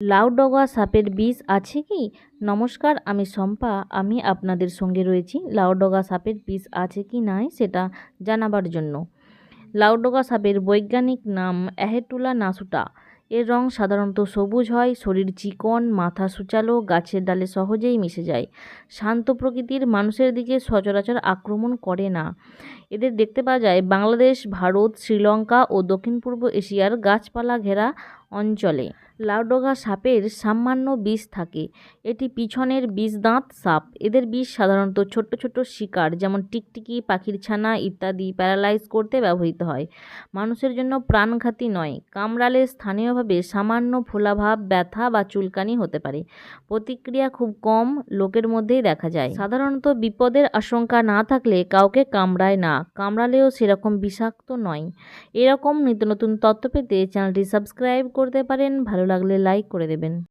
লাউডগা সাপের বিষ আছে কি? নমস্কার, আমি শম্পা। আমি আপনাদের সঙ্গে রয়েছি। লাউডগা সাপের বিষ আছে কি নাই সেটা জানাবার জন্য। লাউডগা সাপের বৈজ্ঞানিক নাম অ্যাহেটুলা নাসুটা। এর রং সাধারণত সবুজ হয়, শরীর চিকন, মাথা সুচালো, গাছের ডালে সহজেই মিশে যায়। শান্ত প্রকৃতির মানুষের দিকে সচরাচর আক্রমণ করে না। এদের দেখতে পাওয়া যায় বাংলাদেশ, ভারত, শ্রীলঙ্কা ও দক্ষিণ পূর্ব এশিয়ার গাছপালা ঘেরা অঞ্চলে। লাউডগা সাপের সামান্য বিষ থাকে। এটি পিছনের বিষ দাঁত সাপ। এদের বিষ সাধারণত ছোট্ট ছোট্ট শিকার, যেমন টিকটিকি, পাখির ছানা ইত্যাদি প্যারালাইজ করতে ব্যবহৃত হয়। মানুষের জন্য প্রাণঘাতী নয়, কামড়ালে স্থানীয়ভাবে সামান্য ফোলাভাব, ব্যথা বা চুলকানি হতে পারে। প্রতিক্রিয়া খুব কম লোকের মধ্যেই দেখা যায়। সাধারণত বিপদের আশঙ্কা না থাকলে কাউকে কামড়ায় না, কামড়ালেও সেরকম বিষাক্ত নয়। এরকম নিত্য নতুন তথ্য পেতে চ্যানেলটি সাবস্ক্রাইব করতে পারেন। ভালো লাগলে লাইক করে দেবেন